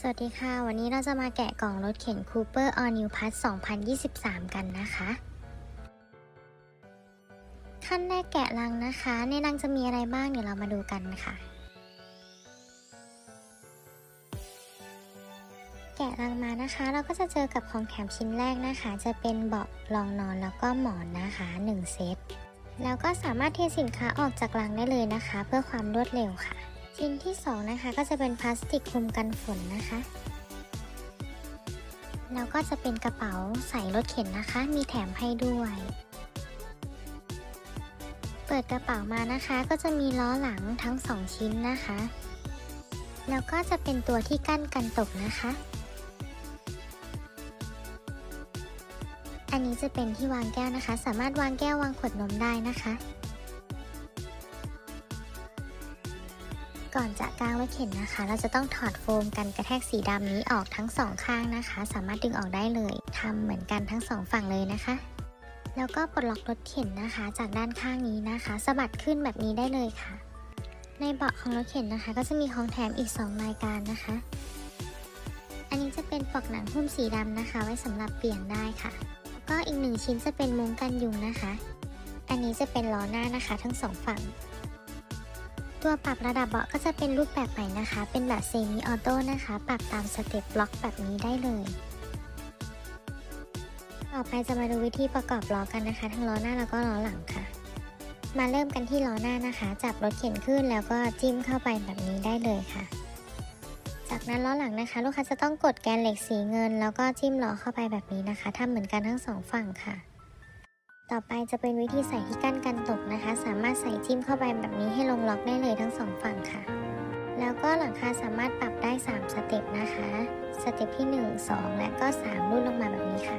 สวัสดีค่ะ วันนี้เราจะมาแกะกล่องรถเข็น Cooper All New Plus 2023 กันนะคะ ขั้นแรกแกะลังนะคะ ในลังจะมีอะไรบ้างเดี๋ยวเรามาดูกันค่ะ แกะลังมานะคะ เราก็จะเจอกับของแถมชิ้นแรกนะคะ จะเป็นเบาะรองนอนแล้วก็หมอนนะคะ 1 เซต แล้วก็สามารถเทสินค้าออกจากลังได้เลยนะคะ เพื่อความรวดเร็วค่ะ ชิ้นที่ 2 นะคะก็จะเป็นพลาสติกคลุมกันฝนนะคะ แล้วก็จะเป็นกระเป๋าใส่รถเข็นนะคะ มีแถมให้ด้วย เปิดกระเป๋ามานะคะก็จะมีล้อหลังทั้ง 2 ชิ้นนะคะ แล้วก็จะเป็นตัวที่กั้นกันตกนะคะ อันนี้จะเป็นที่วางแก้วนะคะ สามารถวางแก้ววางขวดนมได้นะคะ ก่อนจะกางรถเข็นนะคะ เราจะต้องถอดโฟมกันกระแทกสีดำนี้ออกทั้งสองข้างนะคะ สามารถดึงออกได้เลยทำเหมือนกันทั้งสองฝั่งเลยนะคะ แล้วก็ปลดล็อกรถเข็นนะคะ จากด้านข้างนี้นะคะสะบัดขึ้นแบบนี้ได้เลยค่ะ ในเบาะของรถเข็นนะคะ ก็จะมีของแถมอีก 2 รายการนะคะ อันนี้จะเป็นปลอกหนังหุ้มสีดำนะคะ ไว้สำหรับเปลี่ยนได้ค่ะ ก็อีกหนึ่งชิ้นจะเป็นมุ้งกันยุงนะคะ อันนี้จะเป็นล้อหน้านะคะ ทั้งสองฝั่ง ตัวปรับระดับเบาะก็จะเป็นรูปแบบใหม่นะคะ เป็นแบบเซมิออโต้นะคะ ปรับตามสเต็ปบล็อกแบบนี้ได้เลย ต่อไปจะมาดูวิธีประกอบล้อกันนะคะ ทั้งล้อหน้าแล้วก็ล้อหลังค่ะ มาเริ่มกันที่ล้อหน้านะคะ จับรถเข็นขึ้นแล้วก็จิ้มเข้าไปแบบนี้ได้เลยค่ะ จากนั้นล้อหลังนะคะ ลูกค้าจะต้องกดแกนเหล็กสีเงิน แล้วก็จิ้มล้อเข้าไปแบบนี้นะคะทำเหมือนกันทั้งสองฝั่งค่ะ ต่อไปจะเป็นวิธีใส่ที่กั้นกันตกนะคะ สามารถใส่จิ้มเข้าไปแบบนี้ให้ลงล็อกได้เลยทั้งสองฝั่งค่ะ แล้วก็หลังคาสามารถปรับได้ 3 สเต็ปนะคะ สเต็ปที่ 1 2 และก็ 3รุ่นลงมาแบบนี้ค่ะ